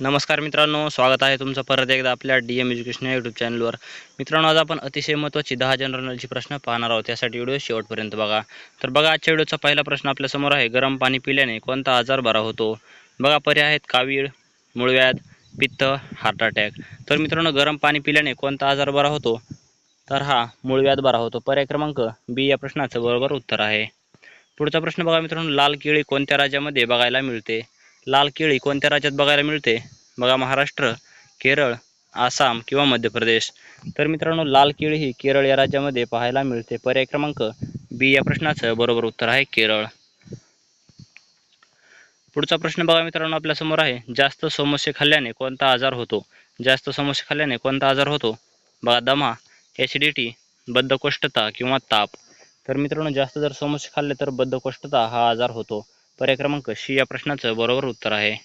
नमस्कार मित्रांनो स्वागत आहे तुमचं परत एकदा आपल्या डी एम एज्युकेशन या यूट्यूब चॅनलवर मित्रांनो आज आपण अतिशय महत्त्वाची दहा जनरल प्रश्न पाहणार आहोत. त्यासाठी व्हिडिओ शेवटपर्यंत बघा. तर बघा आजच्या व्हिडिओचा पहिला प्रश्न आपल्यासमोर आहे. गरम पाणी पिल्याने कोणता आजार बरा होतो? बघा पर्याय आहेत. कावीळ मूळव्याध पित्त हार्ट अटॅक तर मित्रांनो गरम पाणी पिल्याने कोणता आजार बरा होतो? तर हा मूळव्याध बरा होतो. पर्याय क्रमांक बी या प्रश्नाचं बरोबर उत्तर आहे. पुढचा प्रश्न बघा मित्रांनो लाल केळी कोणत्या राज्यामध्ये बघायला मिळते? लाल केळी कोणत्या राज्यात बघायला मिळते? बघा महाराष्ट्र केरळ आसाम किंवा मध्य प्रदेश. तर मित्रांनो लाल केळी ही केरळ या राज्यामध्ये पाहायला मिळते. पर्याय क्रमांक बी या प्रश्नाचं बरोबर उत्तर आहे केरळ. पुढचा प्रश्न बघा मित्रांनो आपल्यासमोर आहे. जास्त समोसे खाल्ल्याने कोणता आजार होतो? जास्त समोसे खाल्ल्याने कोणता आजार होतो? बघा दमा ॲसिडिटी बद्धकोष्ठता किंवा ताप. तर मित्रांनो जास्त जर समोसे खाल्ले तर बद्धकोष्ठता हा आजार होतो. पर्याय क्रमांक शी या प्रश्नाचं बरोबर उत्तर आहे.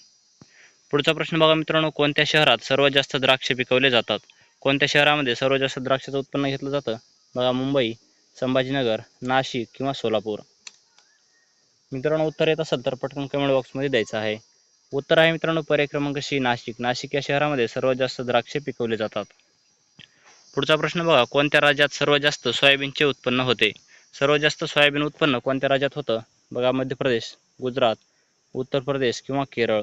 पुढचा प्रश्न बघा मित्रांनो कोणत्या शहरात सर्वात जास्त द्राक्ष पिकवले जातात? कोणत्या शहरामध्ये सर्वात जास्त द्राक्षाचं उत्पन्न घेतलं जातं? बघा मुंबई संभाजीनगर नाशिक किंवा सोलापूर. मित्रांनो उत्तर येत असेल तर पटकन कमेंट बॉक्समध्ये द्यायचं आहे. उत्तर आहे मित्रांनो पर्याय क्रमांक शी नाशिक. नाशिक या शहरामध्ये सर्वात जास्त द्राक्षे पिकवले जातात. पुढचा प्रश्न बघा कोणत्या राज्यात सर्वात जास्त सोयाबीनचे उत्पन्न होते? सर्वात जास्त सोयाबीन उत्पन्न कोणत्या राज्यात होतं? बघा मध्य प्रदेश. गुजरात उत्तर प्रदेश किंवा केरळ.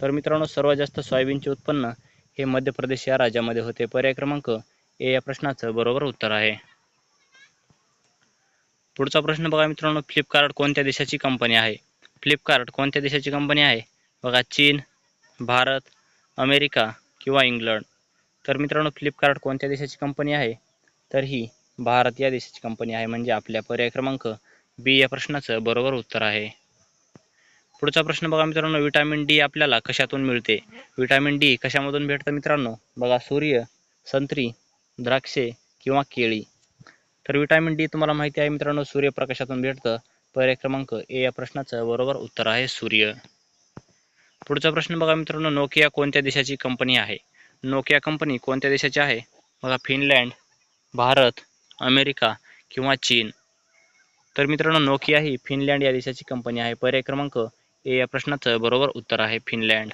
तर मित्रांनो सर्वात जास्त सोयाबीनचे उत्पन्न हे मध्य प्रदेश या राज्यामध्ये होते. पर्याय क्रमांक ए या प्रश्नाचं बरोबर उत्तर आहे. पुढचा प्रश्न बघा मित्रांनो फ्लिपकार्ट कोणत्या देशाची कंपनी आहे? फ्लिपकार्ट कोणत्या देशाची कंपनी आहे? बघा चीन भारत अमेरिका किंवा इंग्लंड. तर मित्रांनो फ्लिपकार्ट कोणत्या देशाची कंपनी आहे? तर ही भारत या देशाची कंपनी आहे. म्हणजे आपल्या पर्याय क्रमांक बी या प्रश्नाचं बरोबर उत्तर आहे. पुढचा प्रश्न बघा मित्रांनो विटॅमिन डी आपल्याला कशातून मिळते? विटॅमिन डी कशामधून भेटतं मित्रांनो? बघा सूर्य संत्री द्राक्षे किंवा केळी. तर विटॅमिन डी तुम्हाला माहिती आहे मित्रांनो सूर्यप्रकाशातून भेटतं. पर्याय क्रमांक ए या प्रश्नाचं बरोबर उत्तर आहे सूर्य. पुढचा प्रश्न बघा मित्रांनो नोकिया कोणत्या देशाची कंपनी आहे? नोकिया कंपनी कोणत्या देशाची आहे? बघा फिनलँड भारत अमेरिका किंवा चीन. तर मित्रांनो नोकिया ही फिनलँड या देशाची कंपनी आहे. पर्याय क्रमांक ए या प्रश्नाचं बरोबर उत्तर आहे फिनलँड.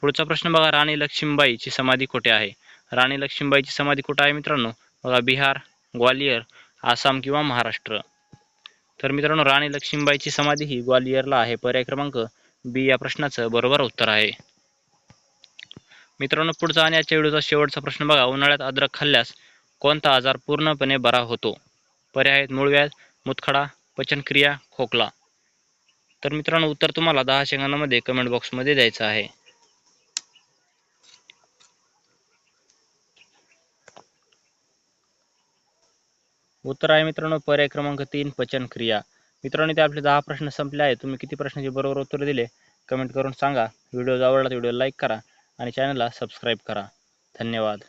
पुढचा प्रश्न बघा राणी लक्ष्मीबाईची समाधी कुठे आहे? राणी लक्ष्मीबाईची समाधी कुठे आहे मित्रांनो? बघा बिहार ग्वालियर आसाम किंवा महाराष्ट्र. तर मित्रांनो राणी लक्ष्मीबाईची समाधी ही ग्वालियरला आहे. पर्याय क्रमांक बी या प्रश्नाचं बरोबर उत्तर आहे. मित्रांनो पुढचा आणि आजच्या व्हिडिओचा शेवटचा प्रश्न बघा. उन्हाळ्यात अद्रक खाल्ल्यास कोणता आजार पूर्णपणे बरा होतो? पर्याय आहेत मूळव्याध मुतखडा पचनक्रिया खोकला. तर मित्रांनो उत्तर तुम्हाला दहा शेंगांमध्ये कमेंट बॉक्समध्ये द्यायचं आहे. उत्तर आहे मित्रांनो पर्याय क्रमांक तीन पचन क्रिया. मित्रांनो ते आपले दहा प्रश्न संपले आहेत. तुम्ही किती प्रश्नाचे बरोबर उत्तर दिले कमेंट करून सांगा. व्हिडिओ आवडला तर व्हिडिओ लाईक करा आणि चॅनलला सबस्क्राईब करा. धन्यवाद.